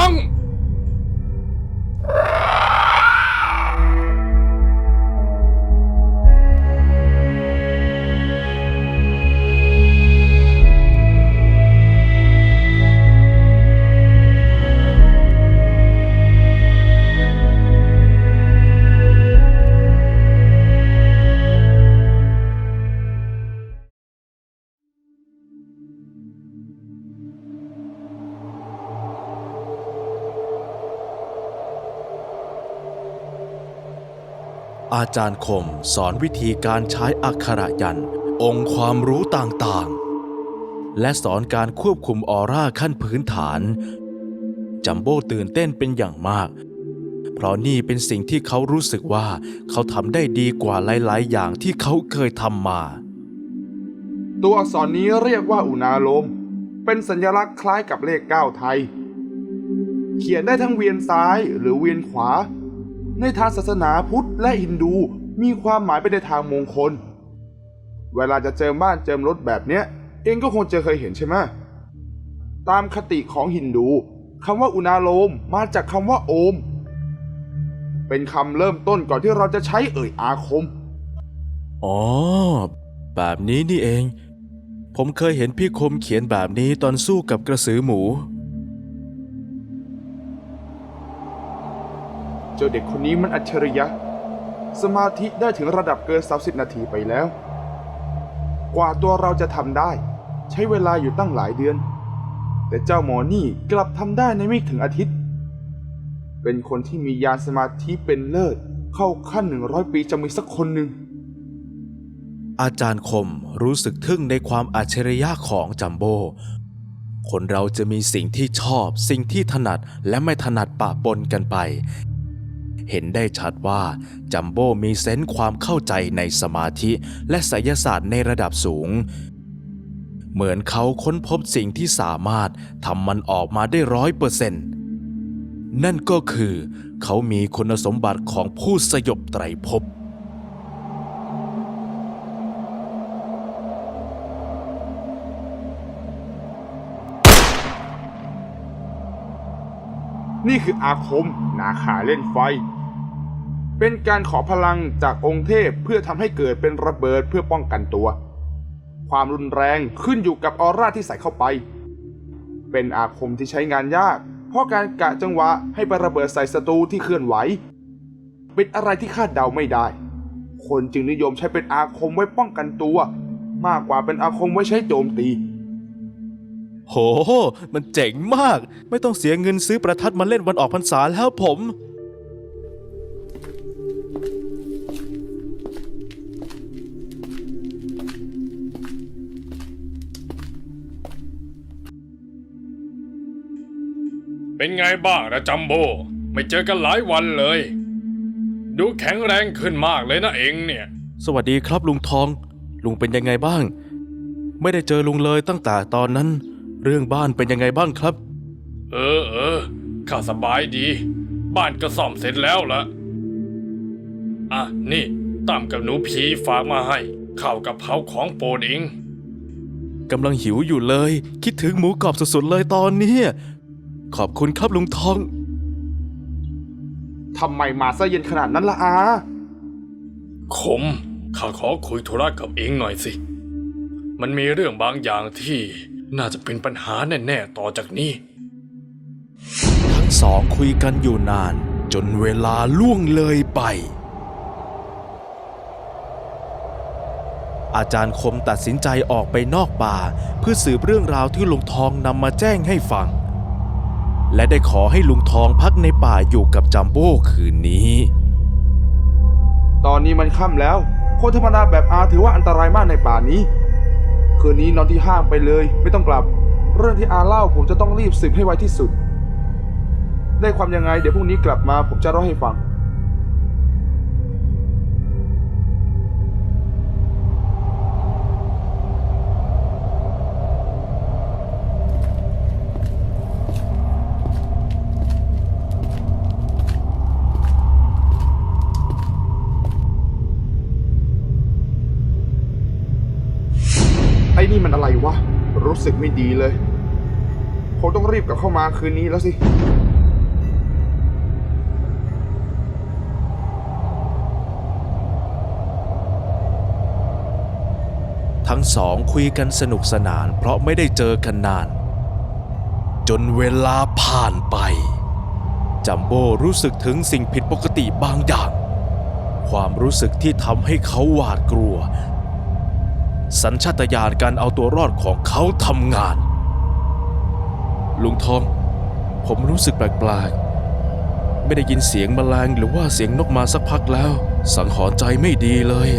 vong อาจารย์คมสอนวิธีการใช้อักขระยัน องค์ความรู้ต่างๆ และสอนการควบคุมออร่าขั้นพื้นฐานจัมโบ้ตื่นเต้นเป็นอย่างมาก เพราะนี่เป็นสิ่งที่เขารู้สึกว่าเขาทำได้ดีกว่าหลายๆ อย่างที่เขาเคยทำมา ตัวอักษรนี้เรียกว่าอุณาโลม เป็นสัญลักษณ์คล้ายกับเลขเก้าไทย เขียนได้ทั้งเวียนซ้ายหรือเวียนขวา ในทางศาสนาพุทธและฮินดูมีความหมายไปในทางมงคล เวลาจะเจิมบ้านเจิมรถแบบเนี้ย เองก็คงจะเคยเห็นใช่ไหมตามคติของฮินดูคำว่าอุณาโลมมาจากคำว่าโอม เป็นคำเริ่มต้นก่อนที่เราจะใช้เอ่ยอาคม อ๋อ แบบนี้นี่เอง ผมเคยเห็นพี่คมเขียนแบบนี้ตอนสู้กับกระสือหมู เจ้าเด็กคนนี้มันอัจฉริยะ สมาธิได้ถึงระดับเกิน30นาทีไปแล้ว กว่าตัวเราจะทำได้ ใช้เวลาอยู่ตั้งหลายเดือน แต่เจ้าหมอนี่กลับทำได้ในไม่ถึงอาทิตย์ เป็นคนที่มียานสมาธิเป็นเลิศเข้าขั้นหนึ่งร้อยปีจะมีสักคนหนึ่งอาจารย์คมรู้สึกทึ่งในความอัจฉริยะของจัมโบ้คนเราจะมีสิ่งที่ชอบ สิ่งที่ถนัดและไม่ถนัดปะปนกันไป เห็นได้ชัดว่าจัมโบ้มีเซนส์ความเข้าใจในสมาธิและไสยศาสตร์ในระดับสูง เหมือนเขาค้นพบสิ่งที่สามารถทำมันออกมาได้ร้อยเปอร์เซ็นต์นั่นก็คือเขามีคุณสมบัติของผู้สยบไตรภพนี่คืออาคม นาขาเล่นไฟ เป็นการขอพลังจากองค์เทพเพื่อทำให้เกิดเป็นระเบิดเพื่อป้องกันตัว ความรุนแรงขึ้นอยู่กับออร่าที่ใส่เข้าไป เป็นอาคมที่ใช้งานยาก เพราะการกะจังหวะให้ไประเบิดใส่ศัตรูที่เคลื่อนไหว เป็นอะไรที่คาดเดาไม่ได้ คนจึงนิยมใช้เป็นอาคมไว้ป้องกันตัว มากกว่าเป็นอาคมไว้ใช้โจมตีโห มันเจ๋งมาก ไม่ต้องเสียเงินซื้อประทัดมาเล่นวันออกพรรษาแล้วผม เป็นไงบ้างนะจัมโบ ไม่เจอกันหลายวันเลย ดูแข็งแรงขึ้นมากเลยนะเองเนี่ย สวัสดีครับลุงทอง ลุงเป็นยังไงบ้าง ไม่ได้เจอลุงเลยตั้งแต่ตอนนั้น เรื่องบ้านเป็นยังไงบ้างครับ เออเออข้าสบายดี บ้านก็ซ่อมเสร็จแล้วละอะนี่ตามกับหนูผีฝากมาให้ข้าวกับเผาของโปรดเองกำลังหิวอยู่เลย คิดถึงหมูกรอบสุดๆเลยตอนนี้ ขอบคุณครับลุงทอง ทำไมมาซะเย็นขนาดนั้นล่ะอา คม ข้าขอคุยธุระกับเองหน่อยสิ มันมีเรื่องบางอย่างที่น่าจะเป็นปัญหาแน่ๆต่อจากนี้ ทั้งสองคุยกันอยู่นาน จนเวลาล่วงเลยไป อาจารย์คมตัดสินใจออกไปนอกป่า เพื่อสืบเรื่องราวที่ลุงทองนำมาแจ้งให้ฟัง และได้ขอให้ลุงทองพักในป่าอยู่กับจัมโบ้คืนนี้ ตอนนี้มันค่ำแล้ว คนธรรมดาแบบอาถือว่าอันตรายมากในป่านี้ คืนนี้นอนที่ห้างไปเลย ไม่ต้องกลับ เรื่องที่อาเล่าผมจะต้องรีบสืบให้ไวที่สุด ได้ความยังไงเดี๋ยวพรุ่งนี้กลับมาผมจะเล่าให้ฟัง นี่มันอะไรวะ รู้สึกไม่ดีเลยผมต้องรีบกลับเข้ามาคืนนี้แล้วสิทั้งสองคุยกันสนุกสนานเพราะไม่ได้เจอกันนาน จนเวลาผ่านไป จัมโบ้รู้สึกถึงสิ่งผิดปกติบางอย่าง ความรู้สึกที่ทำให้เขาหวาดกลัว สัญชาตญาณการเอาตัวรอดของเขาทำงาน ลุงทองผมรู้สึกแปลกๆ ไม่ได้ยินเสียงแมลงหรือว่าเสียงนกมาสักพักแล้ว สังหรณ์ใจไม่ดีเลย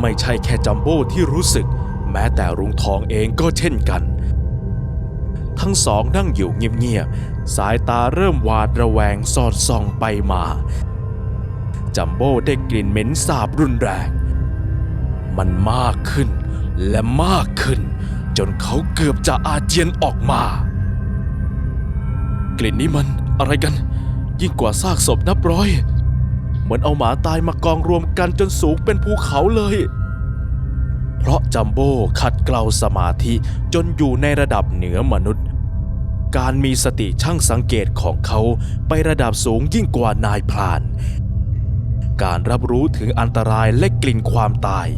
ไม่ใช่แค่จัมโบ้ที่รู้สึก แม้แต่รุงทองเองก็เช่นกัน ทั้งสองนั่งอยู่เงียบๆ สายตาเริ่มหวาดระแวงสอดส่องไปมา จัมโบ้ได้กลิ่นเหม็นสาบรุนแรง มันมากขึ้นและมากขึ้น จนเขาเกือบจะอาเจียนออกมา กลิ่นนี้มันอะไรกัน ยิ่งกว่าซากศพนับร้อย เหมือนเอาหมาตายมากองรวมกันจนสูงเป็นภูเขาเลย เพราะจัมโบ้ขัดเกลาสมาธิจนอยู่ในระดับเหนือมนุษย์ การมีสติช่างสังเกตของเขาไประดับสูงยิ่งกว่านายพราน การรับรู้ถึงอันตรายและกลิ่นความตาย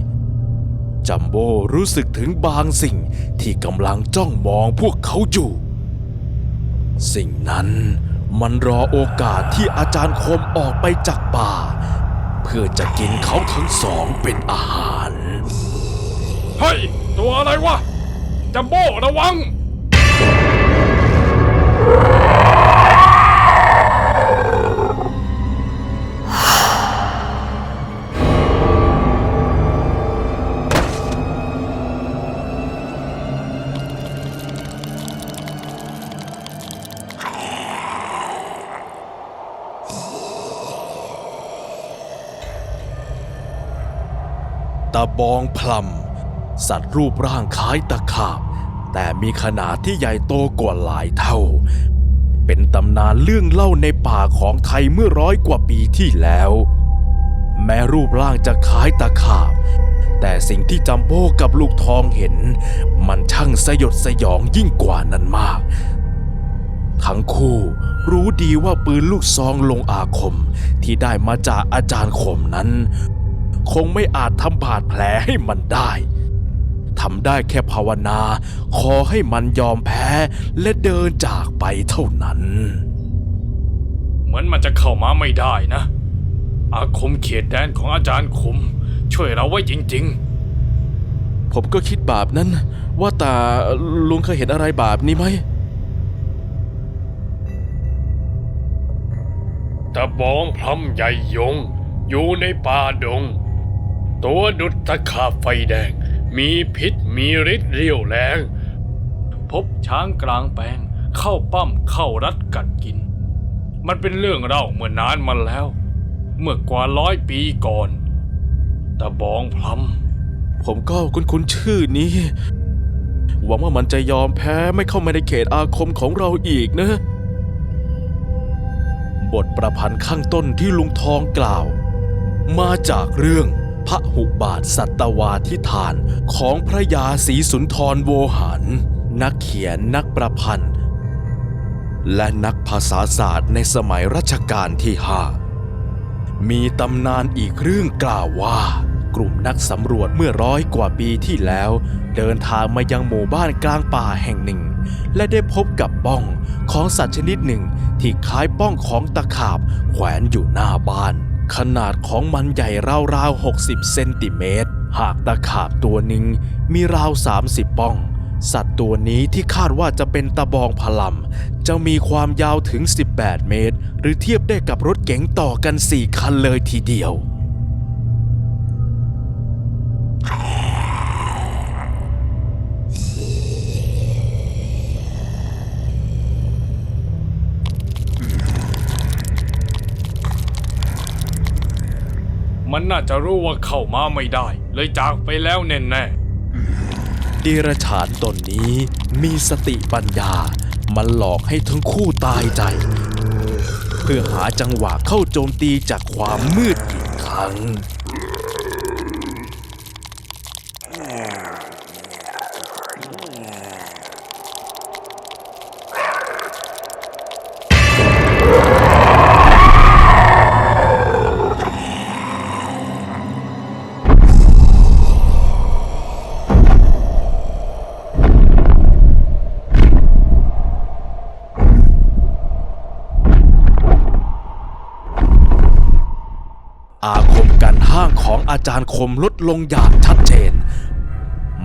จัมโบ้รู้สึกถึงบางสิ่งที่กำลังจ้องมองพวกเขาอยู่ สิ่งนั้นมันรอโอกาสที่อาจารย์คมออกไปจากป่า เพื่อจะกินเขาทั้งสองเป็นอาหาร เฮ้ย ตัวอะไรวะ จัมโบ้ระวัง บองพลัมสัตว์รูปร่างคล้ายตะขาบ แต่มีขนาดที่ใหญ่โตกว่าหลายเท่า เป็นตำนานเรื่องเล่าในป่าของไทยเมื่อร้อยกว่าปีที่แล้ว แม้รูปร่างจะคล้ายตะขาบ แต่สิ่งที่จัมโบ้กับลูกทองเห็น มันช่างสยดสยองยิ่งกว่านั้นมาก ทั้งคู่รู้ดีว่าปืนลูกซองลงอาคมที่ได้มาจากอาจารย์คมนั้น คงไม่อาจทำบาดแผลให้มันได้ทำได้แค่ภาวนา ขอให้มันยอมแพ้และเดินจากไปเท่านั้น เหมือนมันจะเข้ามาไม่ได้นะ อาคมเขตแดนของอาจารย์คม ช่วยเราไว้จริงผมก็คิดบาปนั้น ว่าแต่ลุงเคยเห็นอะไรบาปนี้ไหมๆตะบองพลัมใหญ่ยง อยู่ในป่าดง ตัวดุดตะขาบไฟแดง มีพิษมีฤทธิ์เรียวแรง พบช้างกลางแปลงเข้าปั้มเข้ารัดกัดกิน มันเป็นเรื่องเล่าเมื่อนานมาแล้ว เมื่อกว่าร้อยปีก่อนตะบองพลัมผมก็คุ้นๆชื่อนี้ หวังว่ามันจะยอมแพ้ไม่เข้ามาในเขตอาคมของเราอีกนะ บทประพันธ์ข้างต้นที่ลุงทองกล่าว มาจากเรื่อง พระหุบาทสัตวาทิฐานของพระยาศรีสุนทรโวหาร นักเขียนนักประพันธ์ และนักภาษาศาสตร์ในสมัยรัชกาลที่ห้ามีตำนานอีกเรื่องกล่าวว่า กลุ่มนักสำรวจเมื่อร้อยกว่าปีที่แล้ว เดินทางมายังหมู่บ้านกลางป่าแห่งหนึ่ง และได้พบกับป้องของสัตว์ชนิดหนึ่งที่คล้ายป้องของตะขาบแขวนอยู่หน้าบ้าน ขนาดของมันใหญ่ราวๆ 60 เซนติเมตร หากตะขาบตัวหนึ่งมีราว 30 ป้อง สัตว์ตัวนี้ที่คาดว่าจะเป็นตะบองพลัมจะมีความยาวถึง 18 เมตร หรือเทียบได้กับรถเก๋งต่อกัน 4 คันเลยทีเดียว มันน่าจะรู้ว่าเข้ามาไม่ได้ เลยจากไปแล้วแน่แน่เดรฉานตนนี้มีสติปัญญา มันหลอกให้ทั้งคู่ตายใจ เพื่อหาจังหวะเข้าโจมตีจากความมืดอีกครั้ง อาจารย์คมลดลงอย่างชัดเจน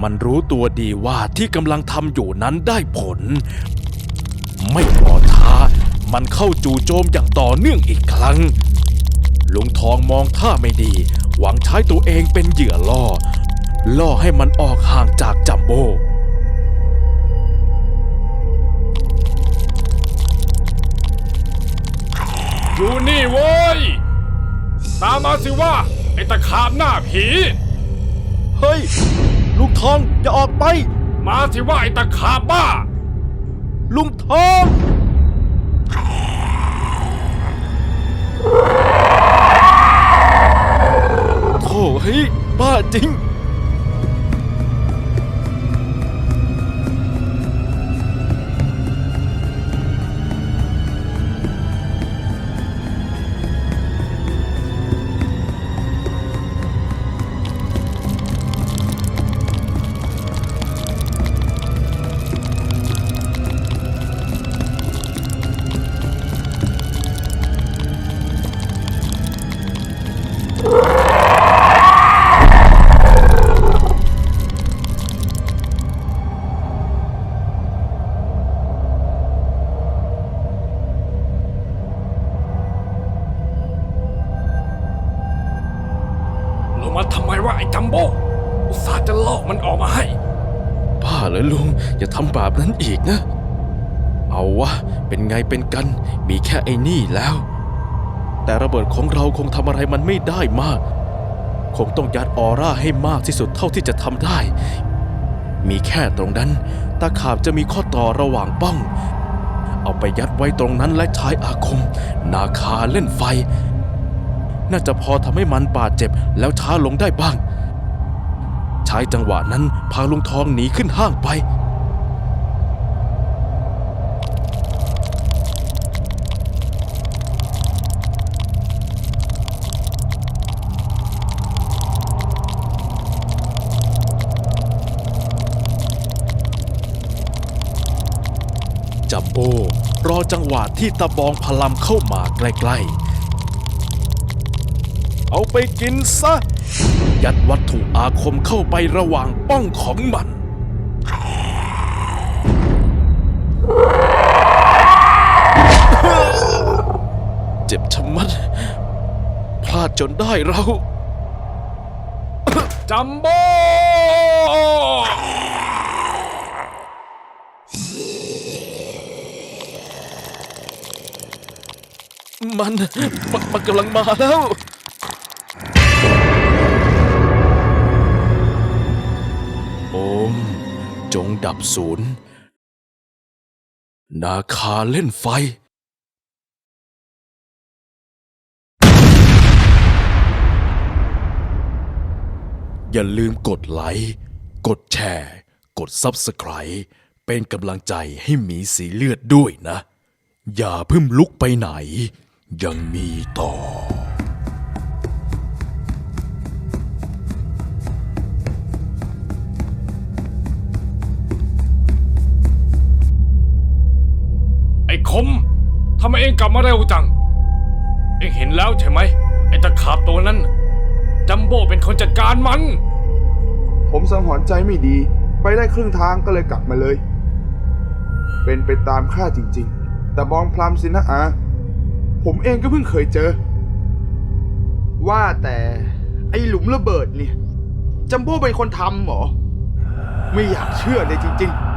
มันรู้ตัวดีว่าที่กำลังทำอยู่นั้นได้ผล ไม่รอช้า มันเข้าจู่โจมอย่างต่อเนื่องอีกครั้งลุงทองมองท่าไม่ดี หวังใช้ตัวเองเป็นเหยื่อล่อ ล่อให้มันออกห่างจากจัมโบ้อยู่นี่โว้ย ตามมาสิว่า อ้ตะขาบหน้าผี เฮ้ย ลุงทองอย่าออกไป มาสิว่าไอ้ตะขาบบ้า ลุงทอง โถ่เฮ้ยบ้าจริง บนั้นอีกนะ เอาวะ เป็นไงเป็นกัน มีแค่ไอ้นี่แล้ว แต่ระเบิดของเราคงทำอะไรมันไม่ได้มาก คงต้องยัดออร่าให้มากที่สุดเท่าที่จะทำได้ มีแค่ตรงนั้น ตาขาบจะมีข้อต่อระหว่างป้อง เอาไปยัดไว้ตรงนั้นและใช้อาคม นาคาเล่นไฟ น่าจะพอทำให้มันบาดเจ็บแล้วช้าลงได้บ้างใช้จังหวะนั้นพาลุงทองหนีขึ้นห้างไป รอจังหวะที่ตะบองพลัมเข้ามาใกล้ๆ เอาไปกินซะ ยัดวัตถุอาคมเข้าไประหว่างป้องของมัน เจ็บชะมัด พลาดจนได้เราจัมโบ้ มันมันมันกำลังมาแล้ว โอม จงดับศูนย์ นาคาเล่นไฟ อย่าลืมกดไลค์ กดแชร์ กด Subscribe เป็นกำลังใจให้หมีสีเลือดด้วยนะ อย่าเพิ่งลุกไปไหน ยังมีต่อไอ้คมทำไมเองกลับมาเร็วจัง เองเห็นแล้วใช่ไหม ไอ้ตะขาบตัวนั้น จัมโบ้เป็นคนจัดการมัน ผมสังหรณ์ใจไม่ดี ไปได้ครึ่งทางก็เลยกลับมาเลย เป็นไปตามค่าดจริง ๆ แต่บองพลัมสินะอา ผมเองก็เพิ่งเคยเจอ ว่าแต่ไอหลุมระเบิดเนี่ย จัมโบ้เป็นคนทำเหรอ ไม่อยากเชื่อเลยจริง ๆ